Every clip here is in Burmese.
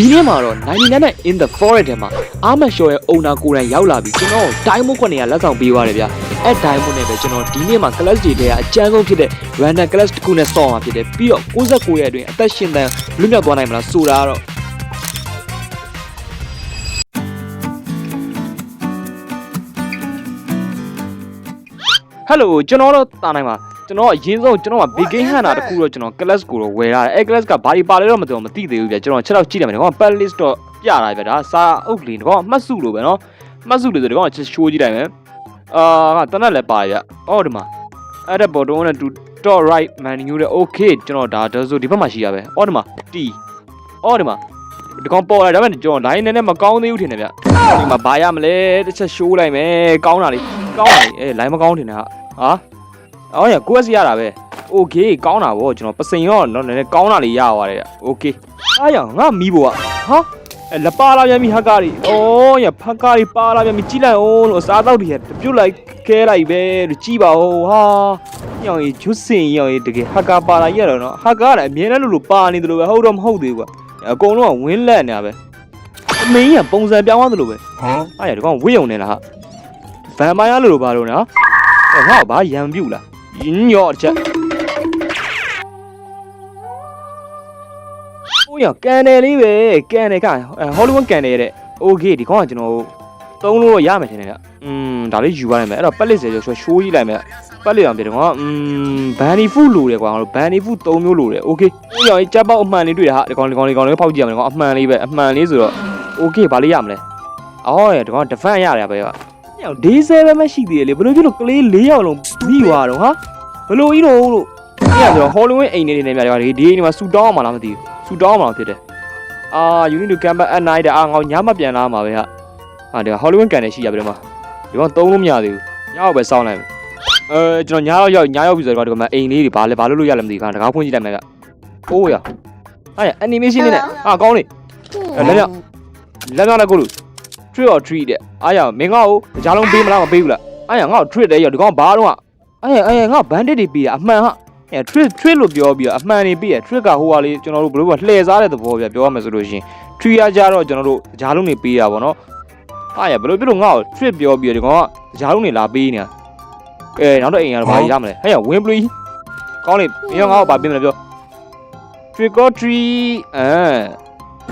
ဒီနေ့မှာတော့99 in the forest ထဲမှာအာမတ်ရှော့ရဲ့ owner ကိုယ်တိုင်ရောက်လာပြီးကျွန်တော် diamond ခွက်နေရလက်ဆောင်ပေးသွားတယ်ဗျအဲ့ diamond နဲ့ပဲကျွန်တော်ဒီနေ့မှာ class တွေထဲကအကျန်းဆုံးဖြစ်တဲ့ random class တစ်ခုနဲ့စောင့်မှာဖြစ်တယ်ပြီးတော့69ရဲ့အတွင်းအသက်ရှင်တန်လွတ်မြောက်သွားနိုင်မလားဆိုတာကတော့ဟယ်လိုကျွန်တော်တော့တာနိုင်ပါ ကျွန်တော်အရင်ဆုံးကျွန်တော်က big game hunter တခုတော့ကျွန်တော် class ကိုတော့ဝယ်ရတယ်အဲ class ကဘာဒီပါလဲတော့မသိတော့မသိသေးဘူးဗျကျွန်တော်ချက်တော့ကြည့်တယ်မယ်ဒီကောင် pad list တော့ပြတာဗျဒါစာအုပ်ကလေးဒီကောင်မှတ်စုလိုပဲနော်မှတ်စုလို့ဆိုဒီကောင်ချက်ရှိုးကြည့်လိုက်မယ်အာတနက်လည်းပါရအော်ဒီမှာအဲ့ဒါဘော်တော့နဲ့ to top right menu တဲ့ okay ကျွန်တော်ဒါဒါဆိုဒီဘက်မှာရှိရပဲအော်ဒီမှာ T အော်ဒီမှာဒီကောင်ပေါ်လာဒါပေမဲ့ကျွန်တော် line နဲ့နဲ့မကောင်းသေးဘူးထင်တယ်ဗျဒီမှာဘာရမလဲတစ်ချက်ရှိုးလိုက်မယ်ကောင်းတာလေးကောင်းတာလေးအဲ line မကောင်းထင်တယ်ဟာဟာ အော်ရကိုယ်စီရတာပဲ โอเคကောင်းတာဗောကျွန်တော်ပစိန်ရောတော့နည်းနည်းကောင်းတာလေးရသွားတယ်โอเคအားရငါမီးဘောကဟာအဲလပါလာပြန်ပြီဟက်ကားတွေဩရဖက်ကားတွေပါလာပြန်ပြီကြီးလိုက်အောင်လို့အစားတော့တွေပြုတ်လိုက်ခဲလိုက်ပဲလို့ကြီးပါဦးဟာညောင်ကြီးဂျွတ်စင်ရောင်ကြီးတကယ်ဟက်ကားပါလာရတော့နော်ဟက်ကားလည်းအမြဲတမ်းလို့လို့ပါနေတယ်လို့ပဲဟုတ်တော့မဟုတ်သေးဘူးကွာအကုန်လုံးကဝင်းလက်နေတာပဲအမင်းကပုံစံပြောင်းသွားတယ်လို့ပဲဟမ်အားရဒီကောင်ဝိယုံနေတာဟာဗန်မိုင်းရလို့လို့ပါလို့နော်အဲငါ့ဘာရံပြုတ်လား ညော့တစ်ချက် ။ဦးရကန်တယ်လေးပဲကန်တယ်ကဟောလိဝုဒ်ကန်တယ်တဲ့။ Okay ဒီကောင်ကကျွန်တော်သုံးလို့တော့ရမယ်ထင်တယ်က။อืมဒါလေးယူပါနိုင်မယ်။အဲ့တော့ပက်လစ်စေကျော်ရှိုးကြီးလိုက်မယ်။ပက်လစ်အောင်ပြတယ်ကောင်ကอืมဘန်နီဖူလိုတယ်ကွာငါတို့ဘန်နီဖူ၃မျိုးလိုတယ်။ Okay ။ဦးရကြက်ပေါက်အမှန်လေးတွေ့တာဟာဒီကောင်ဒီကောင်ဒီကောင်လေးဖောက်ကြည့်ရမယ်ကောင်အမှန်လေးပဲအမှန်လေးဆိုတော့ Okay ဘာလေးရမလဲ။အော်ရဒီကောင်ဒဖန်ရတယ်ပဲကွာ။ ညောင်ဒေးဆဲပဲမရှိသေးတယ်လေဘယ်လိုဖြစ်လို့ကလေး၄ယောက်လုံးပြီးသွားတော့ဟာဘယ်လိုကြီးတော့လို့။အဲ့ဒါဆိုတော့ဟောလိဝုဒ်အိမ်နေနေနေများတယ်ကွာဒီဒီအိမ်မှာဆူတောင်းအောင်မလားမသိဘူး။ဆူတောင်းအောင်မလားဖြစ်တယ်။အာ you need to come back at night တဲ့အာငေါညမပြန်လာမှာပဲဟာဟာဒီဟောလိဝုဒ်ကန်နေရှိရပြီမှာဒီကောင်သုံးလို့မရသေးဘူးညောက်ပဲစောင်းလိုက်မယ်အဲကျွန်တော်ညောက်ရောက်ညောက်ပြီဆိုတော့ဒီကောင်အိမ်လေးတွေဘာလဲဘာလို့လို့ရလဲမသိဘူးခါတကားဖွင့်ကြည့်လိုက်မယ်ကအိုးရဟာရ animation လေးနဲ့ဟာကောင်းလေလက်မြောက်လက်မြောက်လည်းကိုလူ tree or tree တဲ့အားရမင်းငါ့ကိုကြားလုံးပေးမလားမပေးဘူးလားအားရငါ့ကို tree တဲ့ရဒီကောင်ဘာတော့အားရအားရငါ့ bandit တွေပေးတာအမှန်ဟာအဲ trick trick လို့ပြောပြီးတော့အမှန်နေပြီးရ trick ကဟိုဟာလေးကျွန်တော်တို့ဘယ်လိုပြောလှည့်စားတဲ့သဘောပြပြောရမယ်ဆိုလို့ရှိရင် tree ရကြတော့ကျွန်တော်တို့ကြားလုံးနေပေးတာပေါ့နော်ဟာရဘယ်လိုပြောလို့ငါ့ကို trick ပြောပြီးတော့ဒီကောင်ကကြားလုံးနေလာပေးနေတာအဲနောက်တော့အိမ်ကတော့ဘာရမလဲဟဲ့ရ win play ကောင်းလေမင်းငါ့ကိုဘာပေးမလဲပြော trick or treat အဲ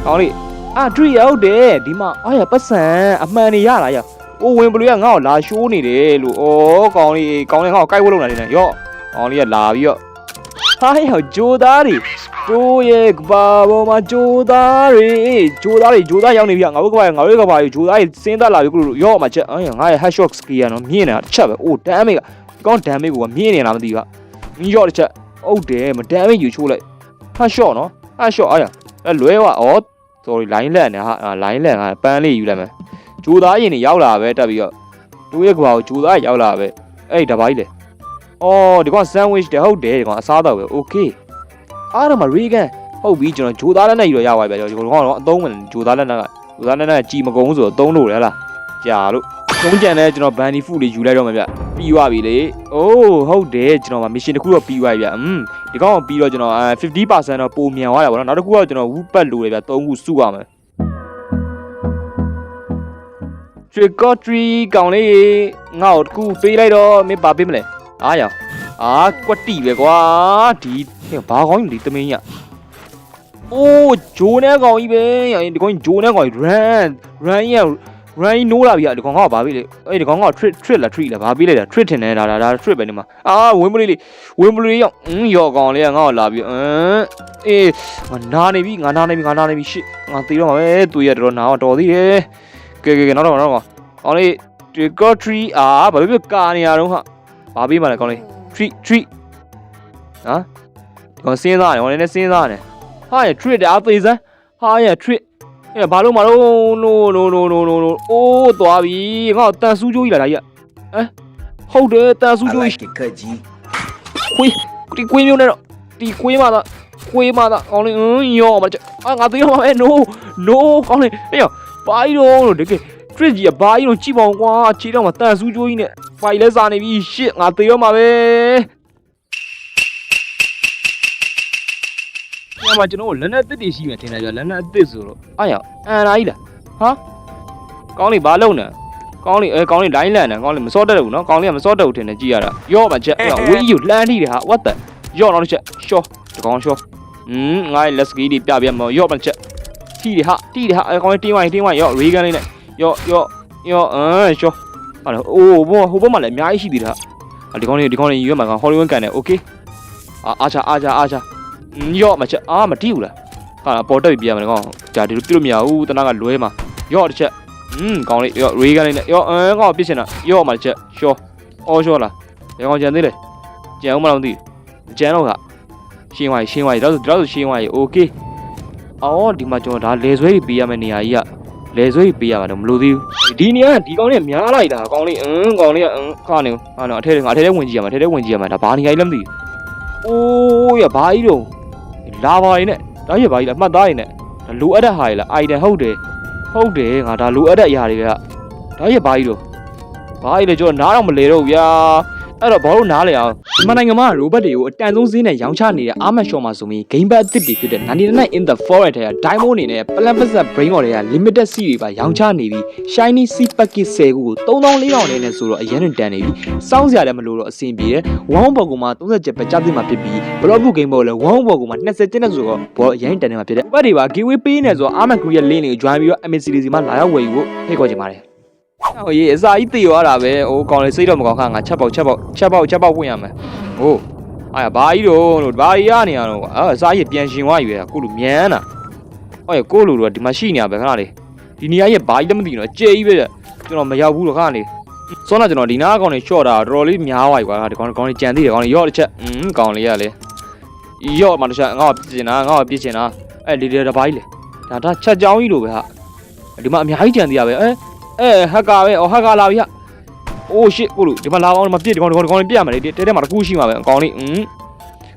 ကောင်းလေ အာ tree ရောက်တယ်ဒီမှာအာရပတ်စံအမှန်နေရလားရအိုး win play ကငါ့ကိုလာရှိုးနေတယ်လို့ဩကောင်းလေကောင်းလေငါ့ကိုကိုက်ဝတ်လုံလာနေတယ်ရော့။အောင်လေးကလာပြီးတော့ဟာဟဲ့ဂျိုသားတွေဂျိုးရဲ့ကဘာပေါ်မှာဂျိုသားတွေဂျိုသားတွေဂျိုသားရောက်နေပြီငါတို့ကဘာငါတို့ကဘာဂျိုသားတွေစင်းသက်လာပြီကုလို့ရော့မှာချက်အဲ့ငါရဲ့ headshot skill ကတော့မြင့်နေတာတစ်ချက်ပဲအိုး damage ကကောင်း damage ကိုမြင့်နေတာမသိဘူးကမင်းရော့တစ်ချက်ဟုတ်တယ်မ damage ယူချိုးလိုက် headshot နော် headshot အဲ့အဲ့လွဲသွားဩ sorry line လက်နေဟာ line လက်ငါပန်းလေးယူလိုက်မယ်ဂျိုသားရင်နေရောက်လာပဲတက်ပြီးတော့တို့ရဲ့ကဘာကိုဂျိုသားရောက်လာပဲအဲ့တပါးကြီးလေအော်ဒီကောင် sandwich တဲ့ဟုတ်တယ်ဒီကောင်အစားတော့ပဲ okay အားရမရီကန်ဟုတ်ပြီကျွန်တော်ဂျိုသားလက်နဲ့ယူတော့ရပါပြီဗျာဒီကောင်ကတော့အသုံးဝင်ဂျိုသားလက်နဲ့ကဂျိုသားလက်နဲ့ကြီးမကုန်းဆိုတော့သုံးလို့လေဟလားကြာလို့ သုံးကြံလဲကျွန်တော်ဘန်ဒီဖူလေးယူလိုက်တော့မှာဗျပြီးသွားပြီလေအိုးဟုတ်တယ်ကျွန်တော်မှာ mission တစ်ခုတော့ပြီးသွားပြီဗျอืมဒီကောင်ကပြီးတော့ကျွန်တော်50%တော့ပိုမြန်သွားတာဗောနော်နောက်တစ်ခုတော့ကျွန်တော်ဝူပတ်လို့လေဗျသုံးခုစုရမယ် trick or treat ကောင်လေးငါ့ကိုတစ်ခုပေးလိုက်တော့မင်းပါပေးမလဲအားရအောင်အာကွက်တီပဲကွာဒီဟဲ့ဘာကောင်းကြီးဒီသမင်းကြီးအိုးဂျိုးနဲ့ကောင်ကြီးပဲရင်ဒီကောင်ကြီးဂျိုးနဲ့ကောင်ကြီး run run ရ run နိုးလာပြီဒီကောင်ကဘာပြီလေအဲ့ဒီကောင်က trick trick လား trick လားဘာပြီးလိုက်တာ trick ထင်တယ်ဒါဒါဒါ trick ပဲနေမှာအာဝင်းမလေးလေးဝင်းမလေးရောက်အင်းရော်ကောင်လေးကငါ့ကိုလာပြီးအင်းအေးငါနာနေပြီငါနာနေပြီငါနာနေပြီရှစ်ငါသေးတော့မှာပဲသူရတော်နာတော့တော်သေးတယ်ကဲကဲကဲနောက်တော့နောက်တော့ကောင်လေး trick or treat အာဘာဖြစ်ဖြစ်ကာနေရတော့ဟာဘာပြီးမှလဲကောင်လေး treat treat ဟာဒီကောင်စဉ်းစားတယ်ဟောနည်းနည်းစဉ်းစားတယ်ဟာရ treat တယ်အသေးစမ်းဟာရ treat အဲဘာလို့မလို့ no no no no no no အိုးသွားပြီငါ့ကိုတန်ဆူးကြိုးကြီးလာတာကြီးဟမ်ဟုတ်တယ်တန်ဆူး I ကြိုး like ကြီး it, cut G. ခွေးဒီခွေးမျိုးနဲ့တော့ဒီခွေးမသာခွေးမသာကောင်းလေးအင်းရောမချအာငါသေးတော့မှာပဲ no no ကောင်းလေးအေးဘာကြီးတော့လို့တကယ် treat ကြီးကဘာကြီးတော့ကြည့်ပါအောင်ကွာခြေတော့မှာတန်ဆူးကြိုးကြီးနဲ့ဖိုင်လဲစားနေပြီ shit ငါသေးတော့မှာပဲ မှာကျွန်တော်တို့လက်နဲ့အစ်စ်တွေရှိမယ်ထင်တယ်ကြလက်နဲ့အစ်စ်ဆိုတော့အားရအန်လာကြီးလားဟာကောင်းလေးဘာလုံးနေကောင်းလေးအဲကောင်းလေးဒိုင်းလန်နေကောင်းလေးမစောတတ်ဘူးနော်ကောင်းလေးကမစောတတ်ဘူးထင်တယ်ကြည့်ရတာရော့ပါချက်အဲ့ဝေးယူလှမ်းထိတယ်ဟာ what the ရော့တော့တစ်ချက်ရှော့တကောင်ရှော့อืมငါ့လက်စကီးတွေပြပြမရော့ပါချက်ထိတယ်ဟာထိတယ်ဟာအဲကောင်းလေးတင်းဝိုင်းတင်းဝိုင်းရော့ရေကန်လေးနဲ့ရော့ရော့ရော့အမ်ရှော့ဟာလေအိုးဘောဟိုဘက်မှာလည်းအများကြီးရှိသေးတာဟာဒီကောင်းလေးဒီကောင်းလေးရွက်မှာကဟောလီဝင်းကန်တယ်โอเคအာအားချအားချအားချ ရော့မချက်အာမတိဘူးလားဟာပေါ်တက်ပြီးပြရမယ်ကောဒါဒီလိုပြလို့မရဘူးတနာကလွဲမှာရော့တစ်ချက်อืมကောင်းလေးရော့ရေကလေးနဲ့ရော့အဲကောင်းပြစ်ချင်တာရော့မှာတစ်ချက်ရှော့အော်ရှော့လားရေကောင်းကြံသေးလေကြံအောင်မလားမသိဘူးကြံတော့ကရှင်းသွားပြီရှင်းသွားပြီတော့ဆိုတော့ဆိုရှင်းသွားပြီโอเคအော်ဒီမှာကျွန်တော်ဒါလေဆွဲကြီးပေးရမယ့်နေရာကြီးကလေဆွဲကြီးပေးရမှာတော့မလို့သေးဘူးဒီနေရာကဒီကောင်းလေးများလိုက်တာကောင်းလေးအင်းကောင်းလေးကအင်းခါနေဟာတော့အထဲထဲငါအထဲထဲဝင်ကြည့်ရမှာအထဲထဲဝင်ကြည့်ရမှာဒါဘာနေရာကြီးလဲမသိဘူးအိုးရဘာကြီးတော့ လာပါရင်နဲ့ဒါရပါကြီးလားမှတ်သားရင်နဲ့ဒါလိုအပ်တဲ့ဟာကြီးလားအိုင်တန်ဟုတ်တယ်ဟုတ်တယ်ငါဒါလိုအပ်တဲ့အရာတွေကဒါရပါကြီးတော့ဘာကြီးလဲကျွန်တော်နားတော့မလဲတော့ဘူးဗျာ အဲ့တော့ဘာလို့နားလဲအောင်မြန်မာနိုင်ငံမှာရိုဘတ်တွေကိုအတန်ဆုံးဈေးနဲ့ရောင်းချနေတဲ့အာမတ်ရှော့မှာဆိုပြီး game pad အသစ်တွေဖြစ်တဲ့99 in the forest ထဲက diamond အနေနဲ့ plan pass brain တွေတွေက limited C တွေပါရောင်းချနေပြီး shiny C package 10ခုကို3400နဲ့နဲ့ဆိုတော့အရင်တန်နေပြီစောင်းစရာလည်းမလိုတော့အဆင်ပြေတယ်ဝမ်ဘော်ကူမှာ37ပဲကြားသိမှာဖြစ်ပြီး block book game ဘောလည်းဝမ်ဘော်ကူမှာ20ကျင်းနဲ့ဆိုတော့ဘောအရင်တန်နေမှာဖြစ်တယ်ဘတ်တွေပါ giveaway ပေးနေဆိုတော့ armor crew ရဲ့ link တွေကို join ပြီးတော့ MCD စီမှာလာရောက်ဝယ်ယူဖို့ဖိတ်ခေါ်ချင်ပါတယ် ဟိုရေးအစာကြီးတေသွားတာပဲဟိုကောင်လေးစိတ်တော့မကောင်းခါငါချက်ပေါက်ချက်ပေါက်ချက်ပေါက်ချက်ပေါက်ဝင်ရမယ်ဟိုအာဘာကြီးတော့လို့ဘာကြီးရနေရတော့အာအစာကြီးပြန်ရှင်သွားယူရကိုလူမြန်တာဟောကိုလူတော့ဒီမှာရှိနေရပဲခဏလေးဒီနေရာကြီးဘာကြီးလည်းမသိဘူးနော်ကြဲကြီးပဲကျွန်တော်မရောက်ဘူးတော့ခဏလေးစောနာကျွန်တော်ဒီနားကောင်လေးရှော့တာတော်တော်လေးများသွားပြီကွာဒီကောင်ကောင်လေးကြံသေးတယ်ကောင်လေးရော့တစ်ချက်อืมကောင်လေးရလေရော့မှတစ်ချက်ငါ့ကိုပြစ်ချင်တာငါ့ကိုပြစ်ချင်တာအဲ့ဒီတပိုင်းလေဒါဒါချက်ကြောင်းကြီးလိုပဲဟာဒီမှာအများကြီးကြံသေးရပဲအဲ အဲဟက်ကာပဲအော်ဟက်ကာလာပြီဟာအိုးရှစ်ကိုလူဒီမှာလာအောင်မပြစ်ဒီကောင်ဒီကောင်ဒီကောင်ပြရမှာလေတဲတဲမှာတကူရှိမှာပဲအကောင်လေးဟင်း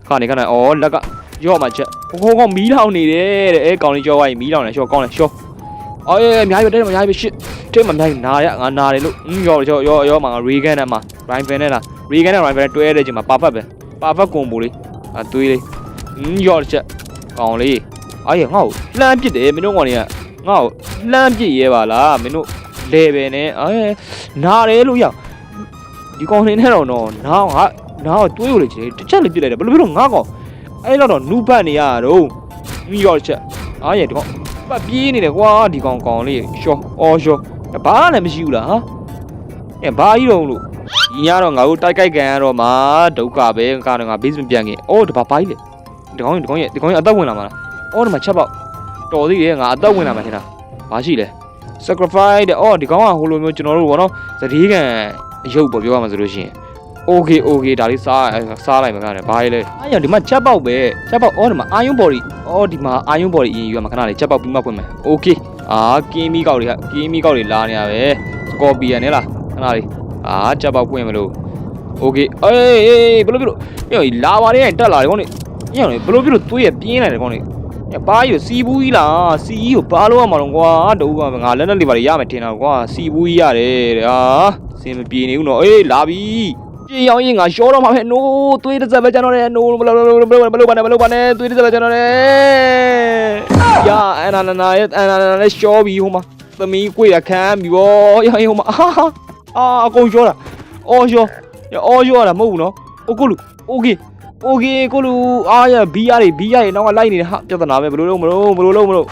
ခါနေခါနေအော်လက်ကရော့မှာချက်ဟိုကောင်မီးလောင်နေတယ်တဲ့အဲကောင်လေးကြောသွားရင်မီးလောင်နေရှော့ကောင်းလေရှော့အော်ရေအများကြီးပဲတဲမှာအများကြီးပဲရှစ်တဲမှာအများကြီးနာရငါနာတယ်လို့ဟင်းရော့ရော့ရော့ရော့မှာငါရေကန်နဲ့မှာရိုင်ဗန်နဲ့လားရေကန်နဲ့ရိုင်ဗန်နဲ့တွဲတဲ့ချိန်မှာပါဖတ်ပဲပါဖတ်ကွန်ဘိုလေးအသွေးလေးဟင်းရော့ချက်ကောင်လေးအေးငါ့ကိုလှမ်းပစ်တယ်မင်းတို့ကောင်တွေကငါ့ကိုလှမ်းပစ်ရဲပါလားမင်းတို့ လေပဲနဲ့အဲနာတယ်လို့ရဒီကောင်နေနဲ့တော့နော်နားငါနားကိုတွေးလို့လေချင်တစ်ချက်လေးပစ်လိုက်တယ်ဘယ်လိုဖြစ်လို့ငါကောင်အဲ့တော့တော့နူးပတ်နေရတော့อืมရော့တစ်ချက်အားရဒီကောင်ပတ်ပြေးနေတယ်ကွာဒီကောင်ကောင်လေးရှော့အော်ရှော့ဘာလည်းမရှိဘူးလားဟာအဲဘာကြီးတော့လို့ညီရတော့ငါတို့တိုက်ကြိုက်ကန်ရတော့မှာဒုက္ခပဲကတော့ငါ base မပြန်ခင်အော်တဘာဘာကြီးလေဒီကောင်ဒီကောင်ရဲ့ဒီကောင်ရဲ့အသက်ဝင်လာမှာလားအော်ဒီမှာချက်ပေါက်တော်သေးတယ်ငါအသက်ဝင်လာမှာထင်တာဘာရှိလဲ sacrifice တဲ့အော်ဒီကောင်ကဟိုလိုမျိုးကျွန်တော်တို့ဘောနော်သတိကန်အယုတ်ပေါ့ပြောရမှာဆိုလို့ရှိရင် okay okay ဒါလေးစားစားလိုက်မှာကနေဘာလဲအားရဒီမှာချက်ပေါက်ပဲချက်ပေါက်အော်ဒီမှာ iron body အော်ဒီမှာ iron body အရင်ယူရမှာခဏလေးချက်ပေါက်ပြီးမှဖွင့်မယ် okay အာကင်းမီကောက်တွေကကင်းမီကောက်တွေလာနေရပဲ scorpion နဲ့လားခဏလေးအာချက်ပေါက်ဖွင့်မလို့ okay အေးအေးဘယ်လိုဖြစ်လို့ညောလာပါလေတက်လာတယ်ကောင်းနေညောဘယ်လိုဖြစ်လို့သွေးရပြင်းလာတယ်ကောင်းနေည ပါရစီဘူးကြီးလားစီကြီးကိုပါလို့ရမှာတော့ကွာတူကငါလက်နဲ့လေးပါရမယ်ထင်တာကွာစီဘူးကြီးရတယ်တဲ့ဟာစင်မပြေနေဘူးနော်အေးလာပြီ ပြေအောင်ရင်ငါရှောတော့မှာပဲနိုးသွေးတစ်စက်ပဲကျွန်တော်လည်းနိုးမလို့မလို့မလို့မလို့ပါနဲ့မလို့ပါနဲ့သွေးတစ်စက်ပဲကျွန်တော်လည်းယာအန်နာနာရဲ့အန်နာနာလည်းရှောပြီဟိုမှာသမီးကိုရခံပြီဗောယာဟိုမှာအာအာအကုန်ရှောတာအော်ရှောအော်ရှောတာမဟုတ်ဘူးနော်အိုကိုလူโอเค โอเคကိုလူအာရဘီရတွေဘီရတွေနောက်ကလိုက်နေတယ်ဟာပြဿနာပဲဘယ်လိုလုပ်မလို့ဘယ်လိုလုပ်မလို့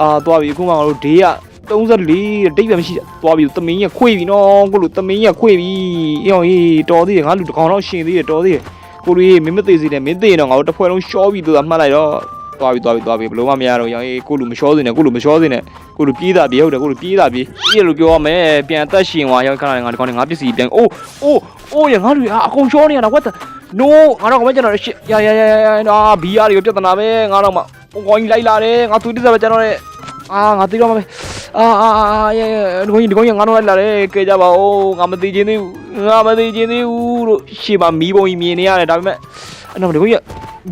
အာသွားပြီအခုမှငါတို့ဒေးက 34တိတ်ပဲမရှိသွားပြီသမင်းရခွေပြီနော်ကိုလူသမင်းရခွေပြီအေးအောင်အေးတော်သေးတယ်ငါလူတစ်ကောင်တော့ရှင်သေးတယ်တော်သေးတယ်ကိုလူကြီးမင်းမသေးစေနဲ့မင်းသေးရင်တော့ငါတို့တစ်ဖွဲ့လုံးရှော့ပြီသူကမှတ်လိုက်တော့သွားပြီသွားပြီသွားပြီဘယ်လိုမှမရတော့ရောင်အေးကိုလူမရှော့စေနဲ့ကိုလူမရှော့စေနဲ့ကိုလူပြေးတာပြေးဟုတ်တယ်ကိုလူပြေးတာပြေးပြေးလို့ပြောရမယ်ပြန်အသက်ရှင်သွားရောခဏငါဒီကောင်ငါပစ္စည်းပြန်အိုးအိုးအိုးရငါလူအကုန်ရှော့နေရတာ what the no ငါတော့ကမကျွန်တော်ရှစ်ရရရရအာဘီယာတွေပြဿနာပဲငါတော့မှဟိုကောင်ကြီးလိုက်လာတယ်ငါသူတိစပဲကျွန်တော်ရဲ့အာငါသိတော့မှာပဲအာအာအာရဲဒီကောင်ကြီးဒီကောင်ကြီးငါတို့လိုက်လာတယ်ကဲကြပါဦးငါမသိချင်းသေးဘူးငါမသိချင်းသေးဘူးလို့ရှေ့မှာမီးပုံကြီးမြင်နေရတယ်ဒါပေမဲ့အဲ့တော့ဒီကောင်ကြီး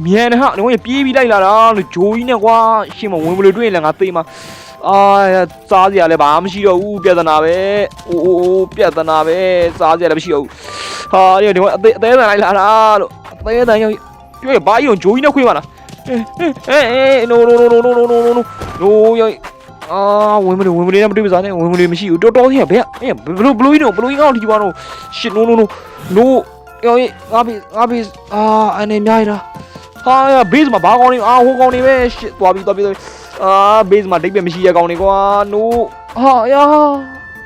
မြန်နေဟာဒီကောင်ကြီးပြေးပြီးလိုက်လာတာလို့ဂျိုးကြီးနဲ့ကွာရှေ့မှာဝင်မလို့တွေ့ရင်လည်းငါသိမှာ အာစားစရာလည်းဘာမှမရှိတော့ဘူးပြဿနာပဲအိုးအိုးပြဿနာပဲစားစရာလည်းမရှိတော့ဘူးဟာဒီကောင်အသေးအသေးတန်လိုက်လာတာလို့အသေးတန်ရောက်ပြောရဘာကြီးကိုဂျိုးကြီးနဲ့ခွေးပါလားအေးအေး no no no no no no no no no no ယောအာဝင်မလို့ဝင်မလို့မတွေ့ပါနဲ့ဝင်မလို့မရှိဘူးတော်တော်ကြီးဘယ်အေးဘလို့ဘလို့ကြီးတော့ဘလို့ကြီးကောင်းထီပါတော့ shit no no no no ယောငါဘေးငါဘေးအာအနေများရဟာဘေးမှာဘာကောင်းနေအာဟိုကောင်းနေပဲ shit သွားပြီသွားပြီ အာဘေးမှာဒိတ်ပဲမရှိရကောင်းနေကွာ no ဟာယာ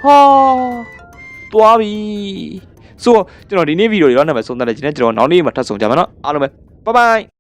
ဟာသွားပြီဆိုတော့ကျွန်တော်ဒီနေ့ဗီဒီယိုတွေတော့နာမည်ဆုံးသက်တယ်ကျွန်တော်နောက်နေ့မှာထပ်ဆုံကြမှာနော်အားလုံးပဲ bye bye